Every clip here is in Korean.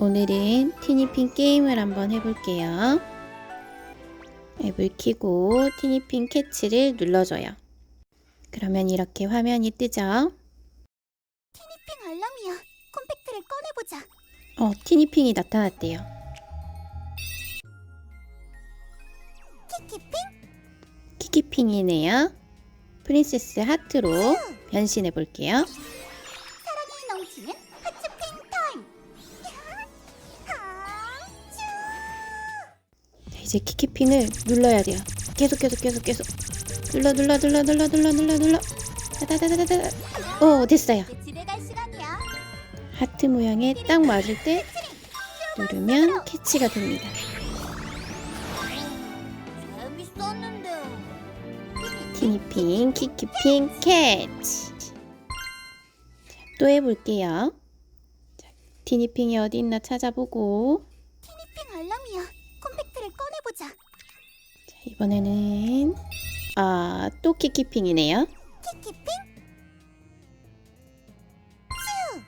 오늘은 티니핑 게임을 한번 해볼게요. 앱을 켜고 티니핑 캐치를 눌러줘요. 그러면 이렇게 화면이 뜨죠? 핑 알람이야. 컴팩트를 꺼내보자. 어, 티니핑이 나타났대요. 키키핑? 키키핑이네요. 프린세스 하트로 변신해 볼게요. 이제 키키핑을 눌러야 돼요. 계속 계속 계속 계속 눌러 눌러 눌러 눌러 눌러 눌러 눌러 다다다다다. 오 됐어요. 갈 시간이야. 하트 모양에 딱 맞을 때 누르면 캐치가 됩니다. 티니핑, 키키핑, 캐치. 자, 또 해볼게요. 자, 티니핑이 어디 있나 찾아보고 이번에는 아, 또 키키핑이네요. 키키핑?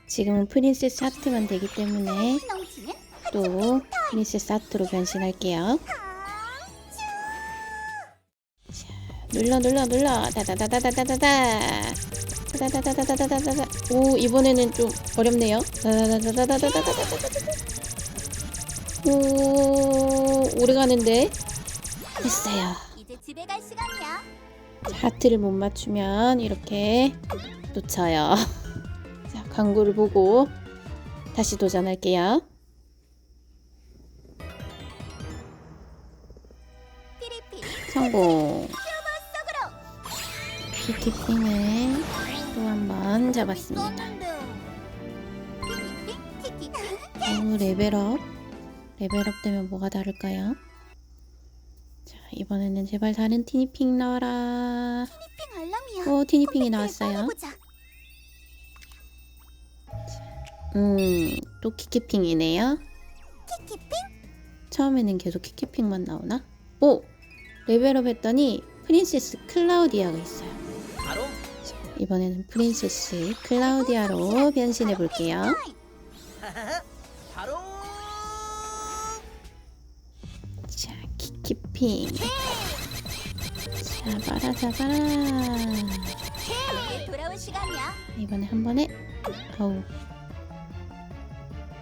지금은 프린세스 하트만 되기 때문에 넘치는 또 프린세스 하트로 변신할게요. 자, 눌러 눌러 눌러 다다다다다다다 다 다다다다다다다다 오 이번에는 좀 어렵네요. 다다다다다다다다다다다 오 오래 가는데 됐어요. 이제 집에 갈 시간이야. 하트를 못 맞추면 이렇게 놓쳐요. 자, 광고를 보고 다시 도전할게요. 성공. 키키핑을 또 한 번 잡았습니다. 오, 레벨업. 레벨업 되면 뭐가 다를까요? 자, 이번에는 제발 다른 티니핑 나와라. 핑 알람이야. 오, 티니핑이 나왔어요. 꺼내보자. 음, 또 키키핑이네요. 키키핑? 처음에는 계속 키키핑만 나오나? 오! 레벨업 했더니 프린세스 클라우디아가 있어요. 바로 자, 이번에는 프린세스 클라우디아로 변신해 볼게요. 키키핑. 잡아라, 잡아라. 이번에 한 번에, 아우.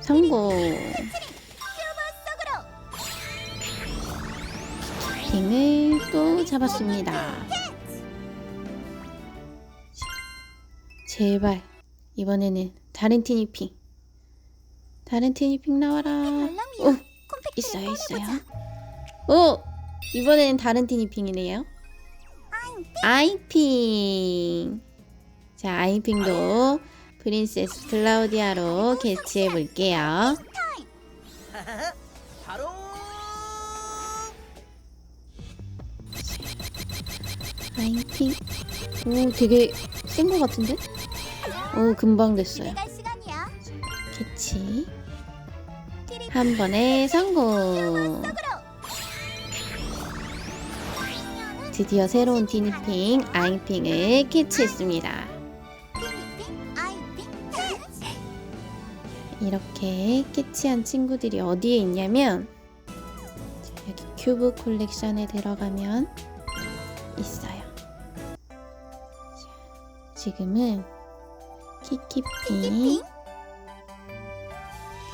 성공. 핑을 또 잡았습니다. 자, 제발 이번에는 다른 티니핑. 다른 티니핑 나와라. 오, 있어요, 있어요. 오, 이번에는 다른 티니핑이네요. 아이핑. 자, 아이핑도 프린세스 클라우디아로 개치해 볼게요. 바로 아이핑. 오, 되게 센 것 같은데? 오, 금방 됐어요. 캐치. 한 번에 성공. 드디어 새로운 티니핑, 아이핑을 캐치했습니다. 이렇게 캐치한 친구들이 어디에 있냐면 자, 여기 큐브 콜렉션에 들어가면 있어요. 자, 지금은 키키핑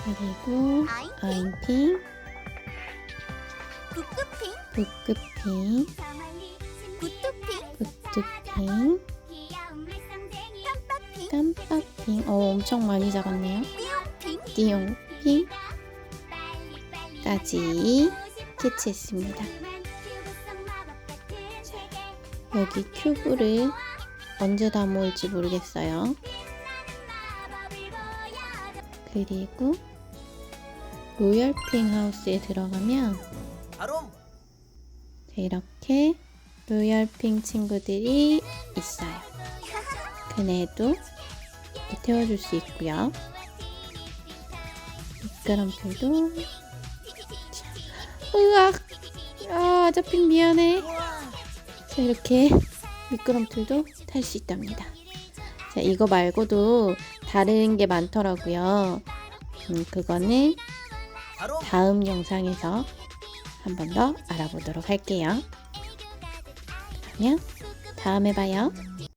그리고 아이핑, 부끄핑, 부끄핑, 부뚜핑, 깜빡핑, 어 엄청 많이 잡았네요. 띠용핑, 띠용핑까지 캐치했습니다. 여기 큐브를 언제 다 모을지 모르겠어요. 그리고 로열핑 하우스에 들어가면 이렇게 로열핑 친구들이 있어요. 그네도 태워줄 수 있고요. 미끄럼틀도 자, 으악 아 아자핑 미안해 자 이렇게 미끄럼틀도 탈 수 있답니다 자 이거 말고도 다른 게 많더라고요 음, 그거는 다음 영상에서 한 번 더 알아보도록 할게요. 그러면 다음에 봐요.